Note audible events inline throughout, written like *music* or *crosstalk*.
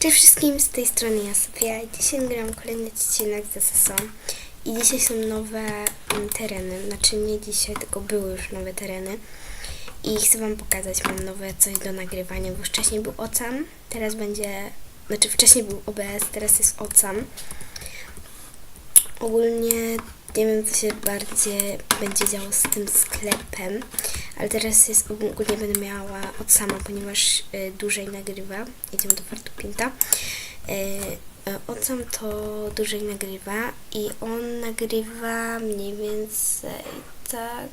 Cześć wszystkim, z tej strony ja Sofia. Dzisiaj gram kolejny odcinek z SSO. I dzisiaj są nowe mm, tereny. Znaczy nie dzisiaj, tylko były już nowe tereny. I chcę wam pokazać, mam nowe coś do nagrywania, bo wcześniej był Ocam, teraz będzie... Znaczy wcześniej był OBS, teraz jest Ocam. Ogólnie nie wiem, co się bardziej będzie działo z tym sklepem, ale teraz jest ogólnie będę miała od sama, ponieważ y, dłużej nagrywa. Jedziemy do Fartu Pinta. Y, y, od sam to dłużej nagrywa i on nagrywa mniej więcej tak.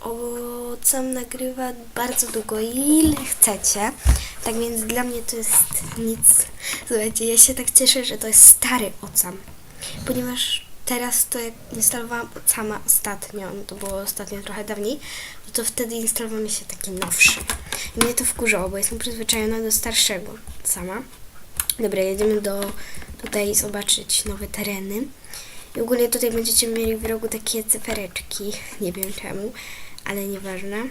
O, sam nagrywa bardzo długo, ile chcecie. Tak więc dla mnie to jest nic. Słuchajcie, ja się tak cieszę, że to jest stary Ocam. Ponieważ teraz to jak instalowałam Ocama ostatnio, no to było ostatnio trochę dawniej, no to wtedy instalował mi się taki nowszy. I mnie to wkurzało, bo jestem przyzwyczajona do starszego sama. Dobra, jedziemy do tutaj zobaczyć nowe tereny. I ogólnie tutaj będziecie mieli w rogu takie cyfereczki. Nie wiem czemu, ale nieważne.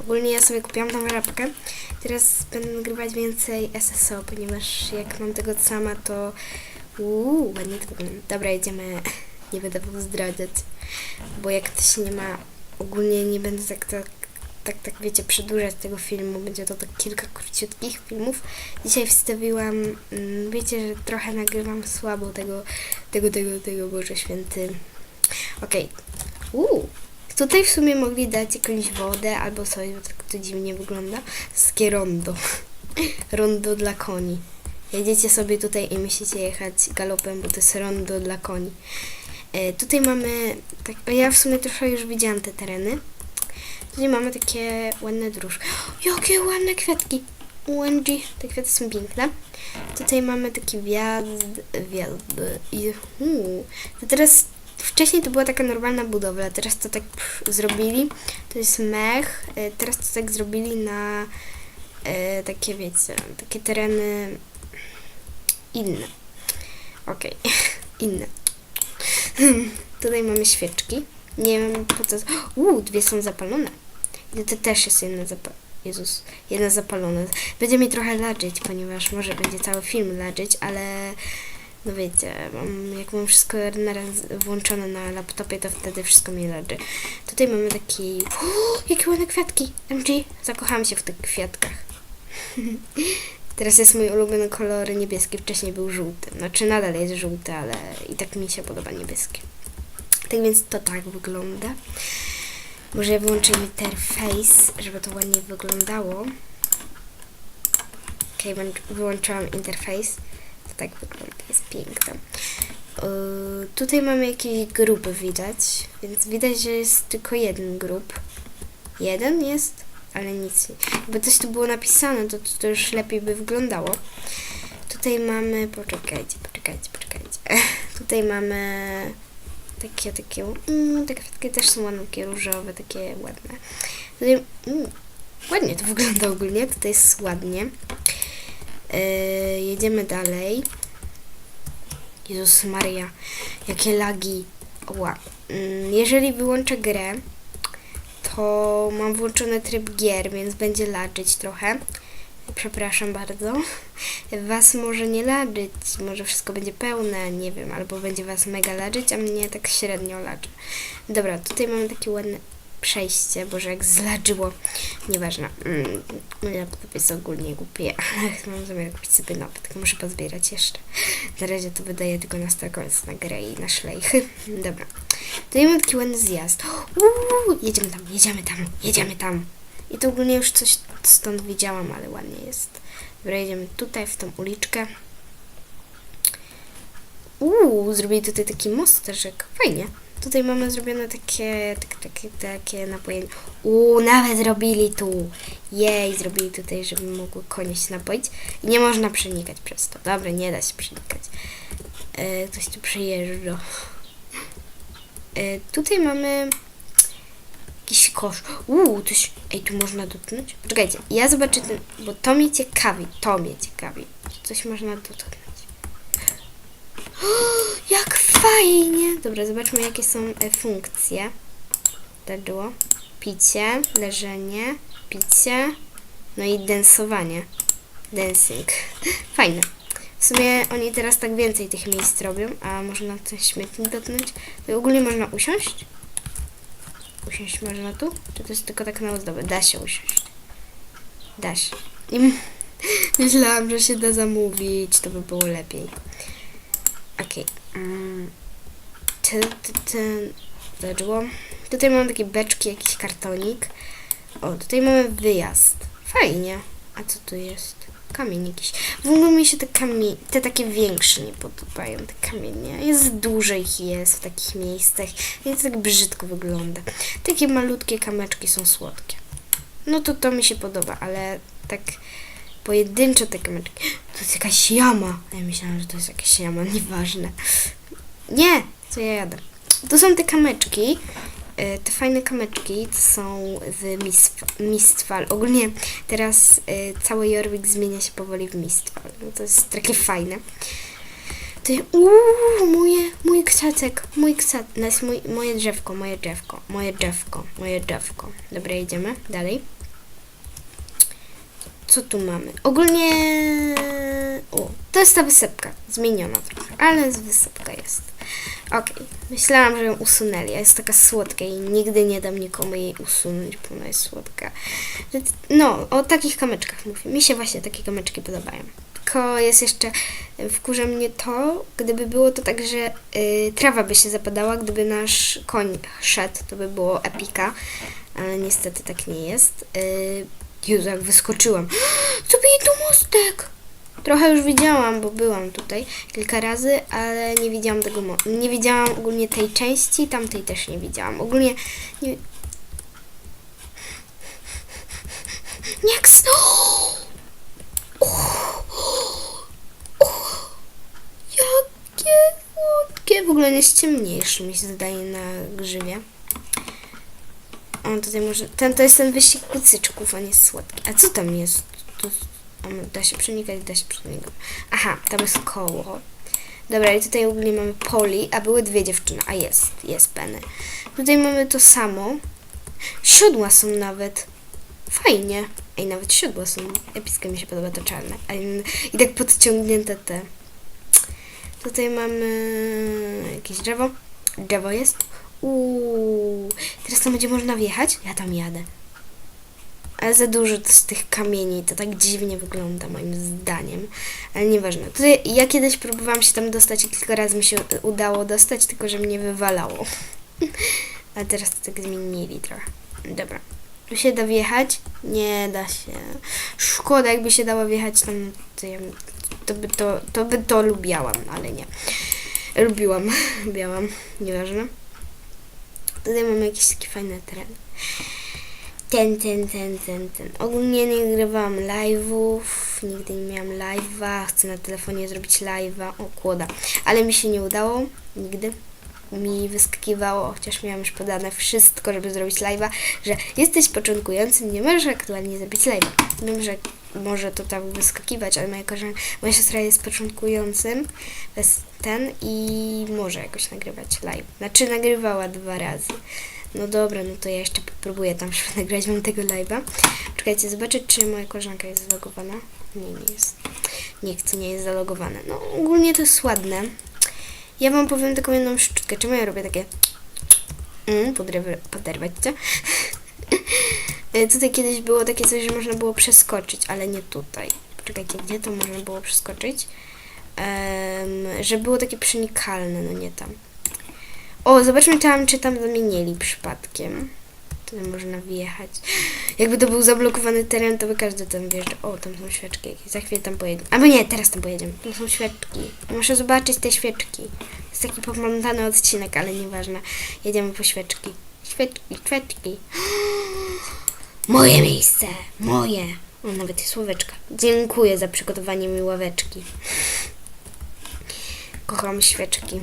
Ogólnie ja sobie kupiłam tą żabkę. Teraz będę nagrywać więcej SSO, ponieważ jak mam tego sama, to uuu, ładnie to wygląda. Dobra, jedziemy. *laughs* Nie będę wam zdradzać, bo jak ktoś nie ma, ogólnie nie będę tak, tak, tak, tak wiecie, przedłużać tego filmu. Będzie to tak kilka króciutkich filmów. Dzisiaj wstawiłam, mm, wiecie, że trochę nagrywam słabo tego, tego, tego, tego, Boże Święty. Okej. Uuu. Tutaj w sumie mogli dać jakąś wodę albo coś, bo tak to dziwnie wygląda. Skie rondo. *laughs* rondo dla koni. Jedziecie sobie tutaj i musicie jechać galopem, bo to jest rondo dla koni. E, tutaj mamy, tak, ja w sumie trochę już widziałam te tereny. Tutaj mamy takie ładne dróżki. *gasps* Jakie ładne kwiatki! OMG, te kwiaty są piękne. Tutaj mamy taki wjazd, wjazd i uu, to teraz wcześniej to była taka normalna budowla, teraz to tak pff, zrobili. To jest mech, e, teraz to tak zrobili na e, takie wiecie, takie tereny inne. Okej, *laughs* inne. *laughs* Tutaj mamy świeczki. Nie wiem po co. Uuu, dwie są zapalone. I to też jest jedna zapalona. Jezus, jedna zapalona. Będzie mi trochę ladżyć, ponieważ może będzie cały film ladżyć, ale no wiecie, jak mam wszystko naraz włączone na laptopie, to wtedy wszystko mi ladży. Tutaj mamy taki... Uuu, jakie ładne kwiatki! MG, zakochałam się w tych kwiatkach. *laughs* Teraz jest mój ulubiony kolor niebieski, wcześniej był żółty. Znaczy nadal jest żółty, ale i tak mi się podoba niebieski. Tak więc to tak wygląda. Może wyłączę interfejs, żeby to ładnie wyglądało. Okay, wyłączyłam interfejs. To tak wygląda, jest piękne. Yy, tutaj mamy jakieś grupy widać, więc widać, że jest tylko jeden grup. Jeden jest, ale nic. Jakby coś tu było napisane, to, to już lepiej by wyglądało. Tutaj mamy, poczekajcie, poczekajcie, poczekajcie. *laughs* Tutaj mamy takie, takie, mm, te kwiatki też są ładne, takie różowe, takie ładne. Tutaj, mm, ładnie to wygląda ogólnie, tutaj jest ładnie. Yy, jedziemy dalej. Jezus Maria, jakie lagi. Ła. Yy, jeżeli wyłączę grę, to mam włączony tryb gier, więc będzie ladżyć trochę. Przepraszam bardzo. Was może nie ladżyć, może wszystko będzie pełne, nie wiem, albo będzie was mega ladżyć, a mnie tak średnio ladży. Dobra, tutaj mamy takie ładne przejście, boże jak zladżyło. Nieważne. Mm, laptop jest ogólnie głupie, *laughs* mam zamiar kupić sobie nowy, tylko muszę pozbierać jeszcze. Na razie to wydaję tylko na stakoniec, na grę i na szlejchy. *laughs* Dobra. Tutaj mamy taki ładny zjazd. Uuu, jedziemy tam, jedziemy tam, jedziemy tam. I to ogólnie już coś stąd widziałam, ale ładnie jest. Dobra, jedziemy tutaj, w tą uliczkę. Uuu, zrobili tutaj taki mosteczek. Fajnie. Tutaj mamy zrobione takie, takie, takie, napoje. Uuu, nawet zrobili tu. Jej, zrobili tutaj, żeby mogły konie się napoić. I nie można przenikać przez to. Dobra, nie da się przenikać. E, ktoś tu przejeżdża. E, tutaj mamy jakiś kosz. Uuu, coś... Ej, tu można dotknąć? Poczekajcie, ja zobaczę ten... Bo to mnie ciekawi. To mnie ciekawi. Coś można dotknąć. *gasps* Jak fajnie! Dobra, zobaczmy jakie są e, funkcje. Tak było. picie, leżenie, picie, no i densowanie. Dancing. *laughs* Fajne. W sumie oni teraz tak więcej tych miejsc robią, a można ten śmietnik dotknąć. To ogólnie można usiąść? Usiąść można tu? Czy to jest tylko tak na ozdobę? Da się usiąść. Da się. *laughs* Myślałam, że się da zamówić, to by było lepiej. Okej. Mm. Ty, ty. Zaczęło. Tutaj mamy takie beczki, jakiś kartonik. O, tutaj mamy wyjazd. Fajnie. A co tu jest? Kamień jakiś. W ogóle mi się te kamienie, te takie większe nie podobają, te kamienie. Jest dużo ich jest w takich miejscach, więc tak brzydko wygląda. Takie malutkie kameczki są słodkie. No to to mi się podoba, ale tak pojedynczo te kameczki. To jest jakaś jama. Ja myślałam, że to jest jakaś jama, *laughs* nieważne. Nie, co ja jadę. To są te kameczki. e, Te fajne kameczki to są z Mistf- Mistfall. Ogólnie teraz e, cały Jorvik zmienia się powoli w Mistfall. No to jest takie fajne. To jest, uuu, moje, mój krzacek, mój krzac, to jest mój, moje drzewko, moje drzewko, moje drzewko, moje drzewko. Dobra, idziemy dalej. Co tu mamy? Ogólnie... O, to jest ta wysypka. Zmieniona trochę, ale z wysypka jest. Okej, myślałam, że ją usunęli, a jest taka słodka i nigdy nie dam nikomu jej usunąć, bo ona jest słodka. No, o takich kamyczkach mówię. Mi się właśnie takie kamyczki podobają. Tylko jest jeszcze, y, wkurza mnie to, gdyby było to tak, że y, trawa by się zapadała, gdyby nasz koń szedł, to by było epika, ale niestety tak nie jest. Y, Jezu, jak wyskoczyłam. *gasps* Zrobię tu mostek! Trochę już widziałam, bo byłam tutaj kilka razy, ale nie widziałam tego Nie widziałam ogólnie tej części, tamtej też nie widziałam. Ogólnie nie... Jak sno! Jakie słodkie! W ogóle jest ciemniejszy, mi się zdaje, na grzywie. Tutaj może... Ten to jest ten wyścig kucyczków, on jest słodki. A co tam jest? Da się przenikać, da się przenikać. Aha, tam jest koło. Dobra, i tutaj ogólnie mamy Poli, a były dwie dziewczyny. A jest, jest Penny. Tutaj mamy to samo. Siodła są nawet. Fajnie. Ej, nawet siodła są. Epickie mi się podoba to czarne. I tak podciągnięte te. Tutaj mamy jakieś drzewo. Drzewo jest. Uuu. Teraz tam będzie można wjechać? Ja tam jadę. Ale za dużo z tych kamieni, to tak dziwnie wygląda moim zdaniem. Ale nieważne. Tutaj ja kiedyś próbowałam się tam dostać i kilka razy mi się udało dostać, tylko że mnie wywalało. *laughs* Ale teraz to tak zmienili trochę. Dobra. Tu się da wjechać? Nie da się. Szkoda, jakby się dało wjechać tam, to, ja, to, by to, to by to lubiałam, ale nie. Lubiłam, *laughs* lubiałam, nieważne. Tutaj mamy jakiś taki fajny teren. Ten, ten, ten, ten, ten. Ogólnie nie nagrywałam live'ów, nigdy nie miałam live'a, chcę na telefonie zrobić live'a, o kłoda. Ale mi się nie udało, nigdy. Mi wyskakiwało, chociaż miałam już podane wszystko, żeby zrobić live'a, że jesteś początkującym, nie możesz aktualnie zrobić live'a. Wiem, że może to tam wyskakiwać, ale moja moja siostra jest początkującym, ten i może jakoś nagrywać live. Znaczy nagrywała dwa razy. No dobra, no to ja jeszcze popróbuję tam *laughs* żeby nagrać wam tego live'a. Czekajcie, zobaczyć, czy moja koleżanka jest zalogowana. Nie, nie jest. Nikt nie jest zalogowany. No, ogólnie to jest ładne. Ja wam powiem taką jedną sztuczkę. Czemu ja robię takie... Mm, poderwać cię. *laughs* E, tutaj kiedyś było takie coś, że można było przeskoczyć, ale nie tutaj. Czekajcie, gdzie to można było przeskoczyć? Em, że było takie przenikalne, no nie tam. O, zobaczmy tam, czy tam zamienili przypadkiem. Tutaj można wjechać. Jakby to był zablokowany teren, to by każdy tam wjeżdżał. O, tam są świeczki. Za chwilę tam pojedziemy. Albo nie, teraz tam pojedziemy. Tam są świeczki. Muszę zobaczyć te świeczki. Jest taki poplątany odcinek, ale nieważne. Jedziemy po świeczki. Świeczki, świeczki. *gasps* Moje miejsce. Moje. O, nawet jest ławeczka. Dziękuję za przygotowanie mi ławeczki. Kocham świeczki.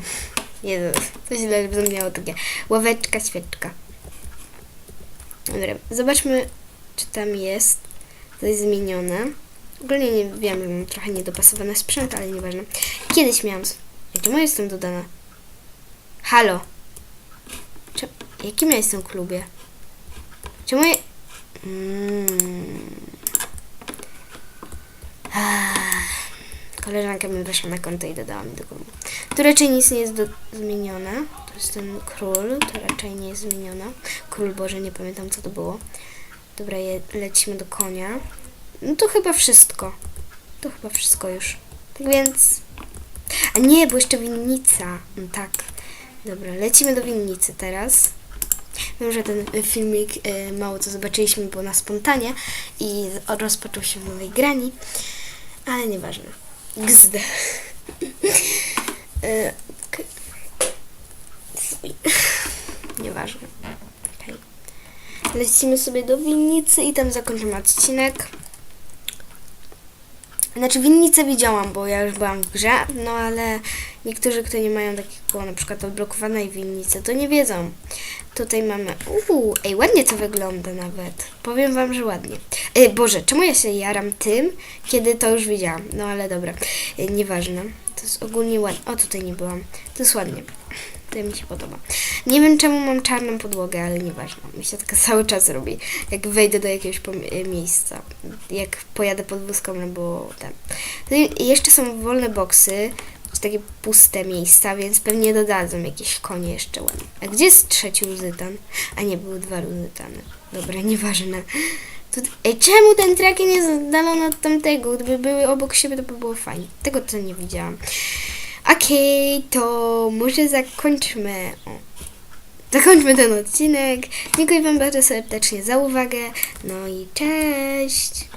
Jezus, to źle brzmiało takie. Ławeczka, świeczka. Dobra, zobaczmy, czy tam jest coś zmienione. Ogólnie nie wiem, że mam trochę niedopasowany sprzęt, ale nieważne. Kiedyś miałam... Czemu jestem dodana? Halo? Cze- Jakim ja jestem klubie? Czemu ja... Mm. Ach. Koleżanka mi weszła na konto i dodała mi do domu. Tu raczej nic nie jest do, zmienione. To jest ten król, to raczej nie jest zmienione. Król Boże, nie pamiętam co to było. Dobra, je, lecimy do konia. No to chyba wszystko. To chyba wszystko już. Tak więc... A nie, bo jeszcze winnica. No tak. Dobra, lecimy do winnicy teraz. Wiem, że ten filmik y, mało co zobaczyliśmy, bo na spontanie i rozpoczął się w nowej grani, ale nieważne. Gzd. Fuj. Nieważne. Okej. Lecimy sobie do winnicy i tam zakończymy odcinek. Znaczy winnicę widziałam, bo ja już byłam w grze, no ale niektórzy, kto nie mają takiego na przykład odblokowanej winnicy, to nie wiedzą. Tutaj mamy, uuu, ej, ładnie to wygląda nawet. Powiem wam, że ładnie. Ej, Boże, czemu ja się jaram tym, kiedy to już widziałam? No ale dobra, e, nieważne. To jest ogólnie ładnie. O, tutaj nie byłam. To jest ładnie. To mi się podoba. Nie wiem, czemu mam czarną podłogę, ale nieważne. Mi się taka cały czas robi, jak wejdę do jakiegoś e, miejsca. Jak pojadę podwózką albo ten. Tutaj jeszcze są wolne boksy, czy takie puste miejsca, więc pewnie dodadzą jakieś konie jeszcze ładnie. A gdzie jest trzeci luzytan? A nie, były dwa luzytany. Dobra, nieważne. Tu, ej, czemu ten trakiem jest oddalony od tamtego? Gdyby były obok siebie, to by było fajnie. Tego to nie widziałam. Okej, to może zakończmy. Zakończmy ten odcinek. Dziękuję Wam bardzo serdecznie za uwagę. No i cześć!